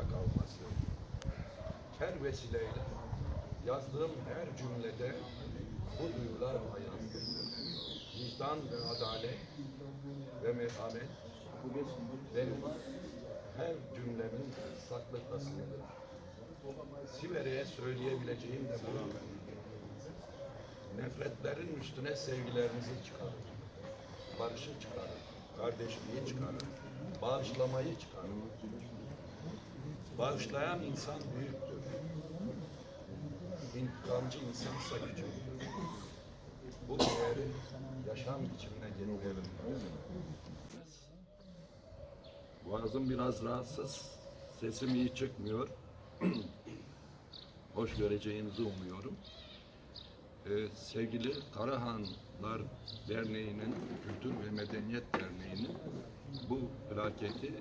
hayatta kalması. Her vesileyle yazdığım her cümlede bu duygular yansıdır. Vicdan ve adalet ve merhamet benim her cümlemin saklı. Sivere'ye söyleyebileceğim de bu. Nefretlerin üstüne sevgilerinizi çıkarın. Barışı çıkarın. Kardeşliği çıkarın. Bağışlamayı çıkarın. Bağışlayan insan büyüktür. İntikamcı insansa küçüktür. Bu değeri yaşam biçimine getirelim. Boğazım biraz rahatsız. Sesim iyi çıkmıyor. Hoş göreceğinizi umuyorum. Ee, sevgili Karahanlar Derneği'nin, Kültür ve Medeniyet Derneği'nin bu plaketi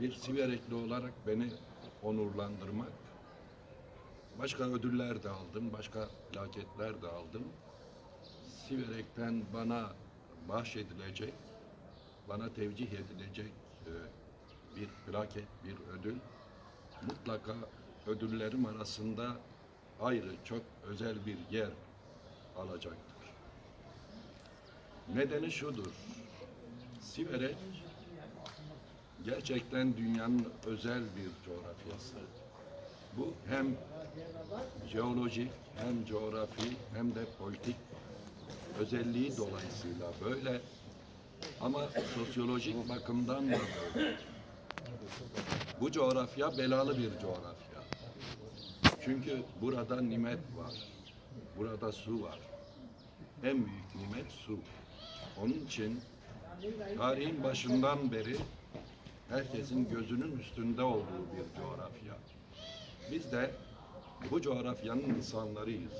bir Siverekli olarak beni onurlandırmak. Başka ödüller de aldım, başka plaketler de aldım. Siverek'ten bana bahşedilecek, bana tevcih edilecek e, bir plaket, bir ödül mutlaka ödüllerim arasında ayrı, çok özel bir yer alacaktır. Nedeni şudur. Siverek gerçekten dünyanın özel bir coğrafyası. Bu hem jeolojik hem coğrafi hem de politik özelliği dolayısıyla böyle ama sosyolojik bakımdan da böyle. Bu coğrafya belalı bir coğrafya. Çünkü burada nimet var. Burada su var. En büyük nimet su. Onun için tarihin başından beri herkesin gözünün üstünde olduğu bir coğrafya. Biz de bu coğrafyanın insanlarıyız.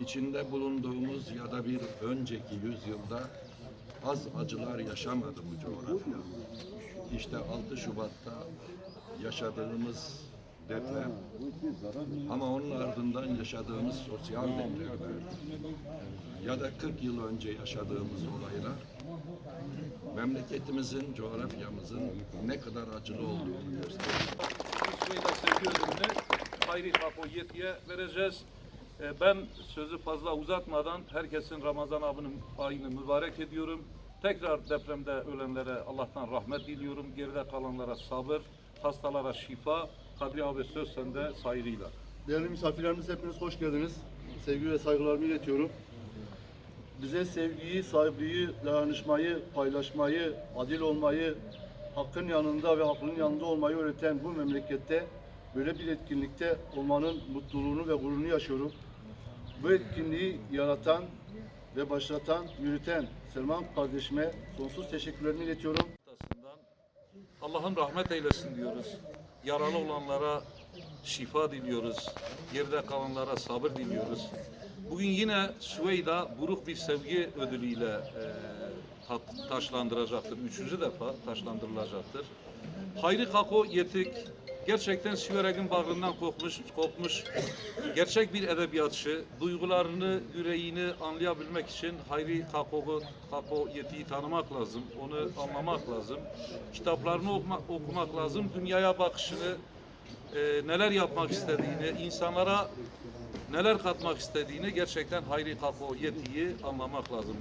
İçinde bulunduğumuz ya da bir önceki yüzyılda az acılar yaşamadı bu coğrafya. İşte 6 Şubat'ta yaşadığımız deprem ama onun ardından yaşadığımız sosyal depremler ya da 40 yıl önce yaşadığımız olaylar memleketimizin, coğrafyamızın ne kadar acılı olduğunu gösteriyor. Süveyda sevgi Hayri Kapo Yeti'ye vereceğiz. Ee, Ben sözü fazla uzatmadan herkesin Ramazan abinin ayını mübarek ediyorum. Tekrar depremde ölenlere Allah'tan rahmet diliyorum. Geride kalanlara sabır, hastalara şifa. Kadri abi söz sende saygıyla. Değerli misafirlerimiz hepiniz hoş geldiniz. Sevgi ve saygılarımı iletiyorum. Bize sevgiyi, saygıyı, dayanışmayı, paylaşmayı, adil olmayı, hakkın yanında ve haklının yanında olmayı öğreten bu memlekette böyle bir etkinlikte olmanın mutluluğunu ve gururunu yaşıyorum. Bu etkinliği yaratan ve başlatan, yürüten Selman kardeşime sonsuz teşekkürlerimi iletiyorum. Allah'ın rahmet eylesin diyoruz. Yaralı olanlara şifa diliyoruz. Geride kalanlara sabır diliyoruz. Bugün yine Süveyda buruk bir sevgi ödülüyle e, ta- taşlandıracaktır. Üçüncü defa taşlandırılacaktır. Hayri Kako Yetik gerçekten Süverek'in bağrından kopmuş, kopmuş gerçek bir edebiyatçı. Duygularını, yüreğini anlayabilmek için Hayri Kako, Kako Yetik'i tanımak lazım. Onu anlamak lazım. Kitaplarını okuma- okumak lazım. Dünyaya bakışını, e, neler yapmak istediğini, insanlara neler katmak istediğini gerçekten Hayri Kako Yetik'i anlamak lazım.